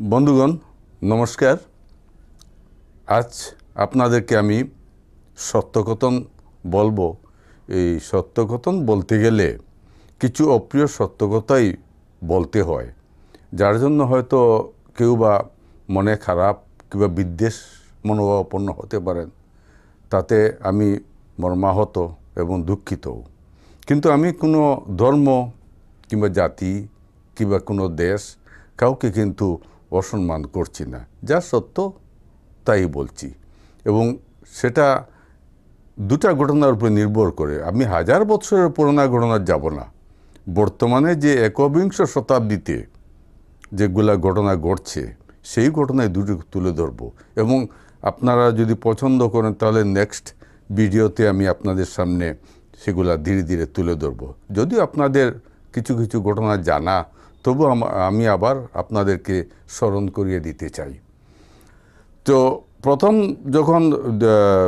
বন্ধুগণ, নমস্কার। আজ আপনাদেরকে আমি সত্যকথন বলব। এই সত্যকথন বলতে গেলে কিছু অপ্রিয় সত্যকথাই বলতে হয়। যার জন্য হয়তো কেউ বা মনে খারাপ কিংবা বিদ্বেষ মনোভাবাপন্ন হতে পারেন। তাতে আমি মর্মাহত এবং দুঃখিতও কিন্তু আমি কোনো ধর্ম কিংবা জাতি কিংবা কোনো দেশ কাউকে কিন্তু অসম্মান করছি না। যা সত্য, তাই বলছি। এবং সেটা দুটা ঘটনার উপর নির্ভর করে। আমি হাজার বছরের পুরোনো ঘটনা যাব না। বর্তমানে যে একবিংশ শতাব্দীতে যেগুলা ঘটনা ঘটছে, সেই ঘটনায় দুটি তুলে ধরব। এবং আপনারা যদি পছন্দ করেন, তাহলে নেক্সট ভিডিওতে আমি আপনাদের সামনে সেগুলা ধীরে ধীরে তুলে ধরব। যদিও আপনাদের কিছু কিছু ঘটনা জানা তবু আম- আবার আপনাদেরকে স্মরণ করিয়ে দিতে চাই। তো প্রথম যখন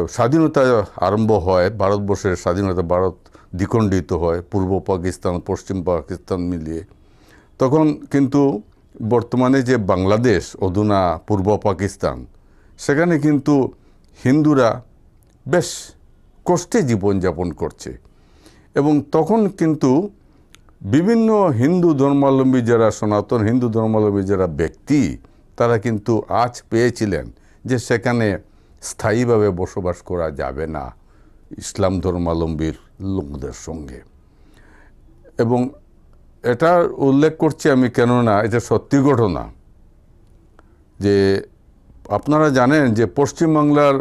স্বাধীনতা আরম্ভ হয়, ভারতবর্ষের স্বাধীনতা, ভারত দ্বিখণ্ডিত হয়, পূর্ব পাকিস্তান, পশ্চিম পাকিস্তান মিলিয়ে, তখন কিন্তু বর্তমানে যে বাংলাদেশ অধুনা পূর্ব পাকিস্তান, সেখানে কিন্তু হিন্দুরা বেশ কষ্টে জীবনযাপন করছে। এবং তখন কিন্তু বিভিন্ন হিন্দু ধর্মাবলম্বী যারা সনাতন হিন্দু ধর্মাবলম্বী যারা ব্যক্তি, তারা কিন্তু আজ পেয়েছিলেন যে সেখানে স্থায়ীভাবে বসবাস করা যাবে না ইসলাম ধর্মাবলম্বীর লোকদের সঙ্গে। এবং এটা উল্লেখ করছি আমি কেননা এটা সত্যি ঘটনা যে আপনারা জানেন যে পশ্চিমবাংলার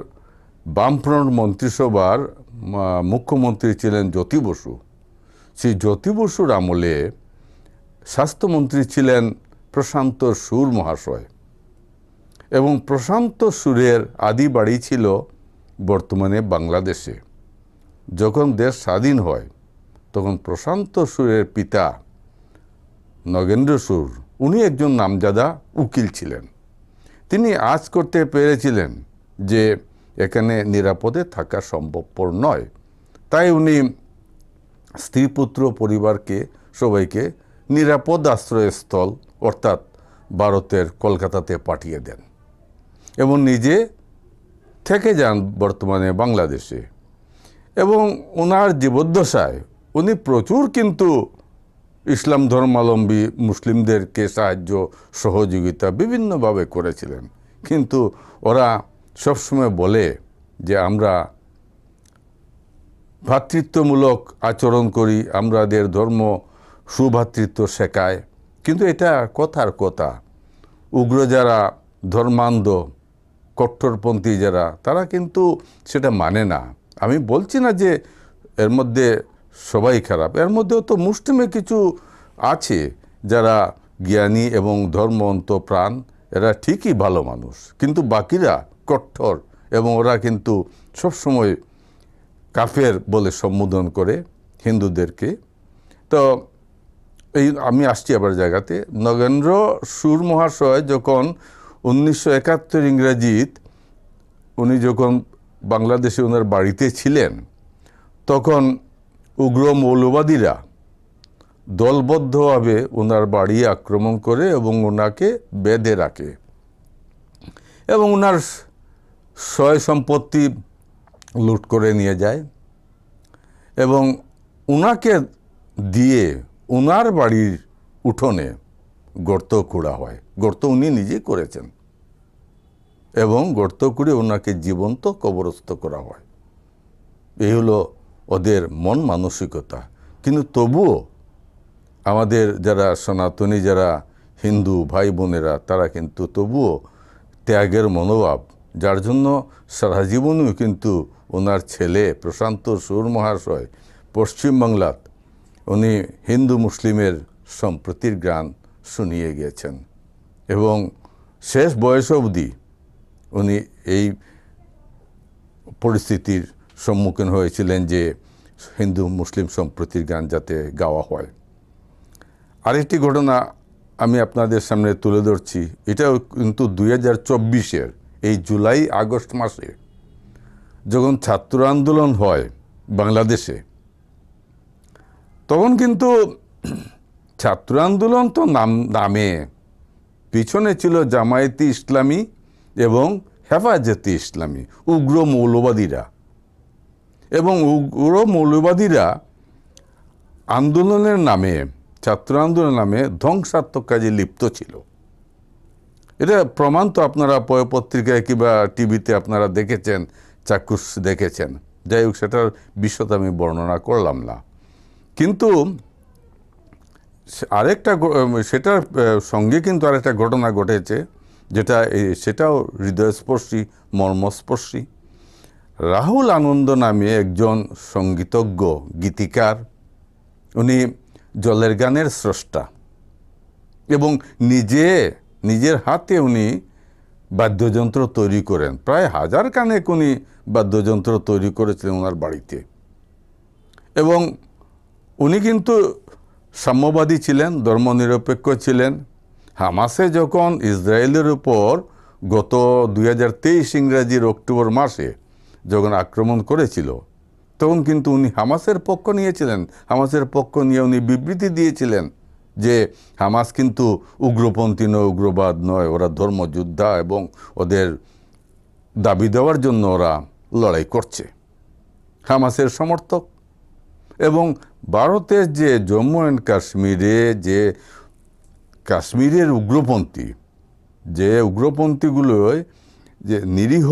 বামফ্রন্ট মন্ত্রিসভার মুখ্যমন্ত্রী ছিলেন জ্যোতি বসু। সেই জ্যোতি বসুর আমলে স্বাস্থ্যমন্ত্রী ছিলেন প্রশান্ত সুর মহাশয়। এবং প্রশান্ত সুরের আদি বাড়ি ছিল বর্তমানে বাংলাদেশে। যখন দেশ স্বাধীন হয়, তখন প্রশান্ত সুরের পিতা নগেন্দ্র সুর, উনি একজন নামজাদা উকিল ছিলেন। তিনি আজ করতে পেরেছিলেন যে, এখানে নিরাপদে থাকা সম্ভবপর নয়। তাই উনি স্ত্রী পুত্র পরিবারকে, সবাইকে নিরাপদ আশ্রয়স্থল, অর্থাৎ ভারতের কলকাতাতে পাঠিয়ে দেন। এবং নিজে থেকে যান বর্তমানে বাংলাদেশে। এবং ওনার জীবদ্দশায় উনি প্রচুর কিন্তু ইসলাম ধর্মাবলম্বী মুসলিমদেরকে সাহায্য, সহযোগিতা বিভিন্নভাবে করেছিলেন। কিন্তু ওরা সবসময় বলে যে, আমরা ভ্রাতৃত্বমূলক আচরণ করি আমাদের ধর্ম সুভ্রাতৃত্ব শেখায় কিন্তু এটা কথার কথা। উগ্র যারা, ধর্মান্ধ, কট্টরপন্থী যারা, তারা কিন্তু সেটা মানে না। আমি বলছি না যে এর মধ্যে সবাই খারাপ, এর মধ্যেও তো মুসলিমে কিছু আছে যারা জ্ঞানী এবং ধর্মন্ত প্রাণ, এরা ঠিকই ভালো মানুষ। কিন্তু বাকিরা কট্টর এবং ওরা কিন্তু সবসময় কাফের বলে সম্বোধন করে হিন্দুদেরকে। তো এই আমি আসছি আবার জায়গাতে। নগেন্দ্র সুর মহাশয় যখন উনিশশো একাত্তর ইংরেজিত উনি যখন বাংলাদেশে ওনার বাড়িতে ছিলেন, তখন উগ্র মৌলবাদীরা দলবদ্ধভাবে ওনার বাড়ি আক্রমণ করে এবং ওনাকে বেঁধে রাখে। এবং ওনার সয় সম্পত্তি লুট করে নিয়ে যায় এবং উনাকে দিয়ে উনার বাড়ির উঠোনে গর্ত খোঁড়া হয়। গর্ত উনি নিজে করেছেন এবং গর্ত খুঁড়ে ওনাকে জীবন্ত কবরস্থ করা হয়। এই হলো ওদের মন মানসিকতা। কিন্তু তবুও আমাদের যারা সনাতনী, যারা হিন্দু ভাই বোনেরা, তারা কিন্তু তবুও ত্যাগের মনোভাব যার জন্য সারা জীবনেও কিন্তু ওনার ছেলে প্রশান্ত সুর মহাশয় পশ্চিমবাংলাত উনি হিন্দু মুসলিমের সম্প্রতির গান শুনিয়ে গিয়েছেন। এবং শেষ বয়স অবধি উনি এই পরিস্থিতির সম্মুখীন হয়েছিলেন যে হিন্দু মুসলিম সম্প্রতির গান যাতে গাওয়া হয়। আরেকটি ঘটনা আমি আপনাদের সামনে তুলে ধরছি, এটাও কিন্তু দুই হাজার চব্বিশের। এই জুলাই, আগস্ট মাসে যখন ছাত্র আন্দোলন হয় বাংলাদেশে, তখন কিন্তু ছাত্র আন্দোলন তো নাম, নামে। পিছনে ছিল জামায়াতি ইসলামী এবং হেফাজতে ইসলামী, উগ্র মৌলবাদীরা। এবং উগ্র মৌলবাদীরা আন্দোলনের নামে, ছাত্র আন্দোলনের নামে ধ্বংসাত্মক কাজে লিপ্ত ছিল। এটা প্রমাণ তো আপনারা পত্রিকায় কিংবা টিভিতে আপনারা দেখেছেন, চাক্ষুষ দেখেছেন। যাই হোক, সেটার বিশদ আমি বর্ণনা করলাম না। কিন্তু আরেকটা সেটার সঙ্গে কিন্তু আরেকটা ঘটনা ঘটেছে, যেটা সেটাও হৃদয়স্পর্শী, মর্মস্পর্শী। রাহুল আনন্দ নামে একজন সঙ্গীতজ্ঞ গীতিকার, উনি জলের গানের স্রষ্টা এবং নিজে নিজের হাতে উনি বাদ্যযন্ত্র তৈরি করেন। প্রায় হাজার কানেক উনি বাদ্যযন্ত্র তৈরি করেছিলেন ওনার বাড়িতে। এবং উনি কিন্তু সাম্যবাদী ছিলেন, ধর্মনিরপেক্ষ ছিলেন। হামাসে যখন ইসরায়েলের উপর গত দুই হাজার তেইশ ইংরাজির অক্টোবর মাসে যখন আক্রমণ করেছিল, তখন কিন্তু উনি হামাসের পক্ষ নিয়েছিলেন। হামাসের পক্ষ নিয়ে উনি বিবৃতি দিয়েছিলেন যে হামাস কিন্তু উগ্রপন্থী নয়, উগ্রবাদ নয়, ওরা ধর্মযোদ্ধা এবং ওদের দাবি দেওয়ার জন্য ওরা লড়াই করছে। হামাসের সমর্থক। এবং ভারতের যে জম্মু অ্যান্ড কাশ্মীরে যে কাশ্মীরের উগ্রপন্থী, যে উগ্রপন্থীগুলোয় যে নিরীহ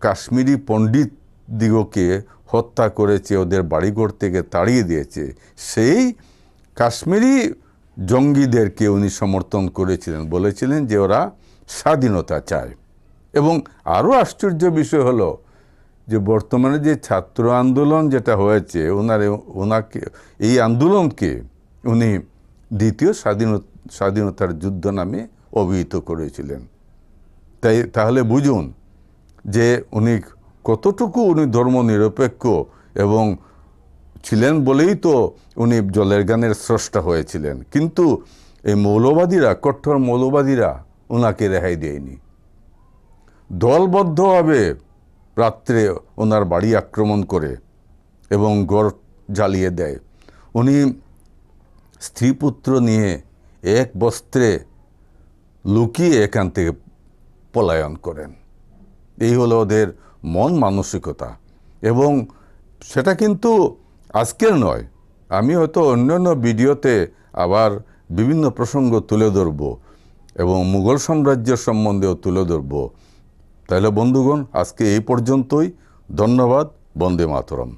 কাশ্মীরি পণ্ডিত দিগকে হত্যা করেছে, ওদের বাড়িঘর থেকে তাড়িয়ে দিয়েছে, সেই কাশ্মীরি জঙ্গিদেরকে উনি সমর্থন করেছিলেন, বলেছিলেন যে ওরা স্বাধীনতা চায়। এবং আরও আশ্চর্য বিষয় হলো যে বর্তমানে যে ছাত্র আন্দোলন যেটা হয়েছে, ওনার ওনাকে, এই আন্দোলনকে উনি দ্বিতীয় স্বাধীনতা, স্বাধীনতার যুদ্ধ নামে অভিহিত করেছিলেন। তাই, তাহলে বুঝুন যে উনি কতটুকু উনি ধর্মনিরপেক্ষ এবং ছিলেন বলেই তো উনি জলের গানের স্রষ্টা হয়েছিলেন। কিন্তু এই মৌলবাদীরা, কঠোর মৌলবাদীরা ওনাকে রেহাই দেয়নি। দলবদ্ধভাবে রাত্রে ওনার বাড়ি আক্রমণ করে এবং গড় জ্বালিয়ে দেয়। উনি স্ত্রী পুত্র নিয়ে এক বস্ত্রে লুকিয়ে এখান থেকে পলায়ন করেন। এই হলো ওদের মন মানসিকতা এবং সেটা কিন্তু আজকের নয়, আমি হয়তো অন্যান্য ভিডিওতে আবার বিভিন্ন প্রসঙ্গ তুলে ধরব এবং মুঘল সাম্রাজ্যের সম্বন্ধেও তুলে ধরব। তাহলে বন্ধুগণ, আজকে এই পর্যন্তই। ধন্যবাদ, বন্দে মাতরম।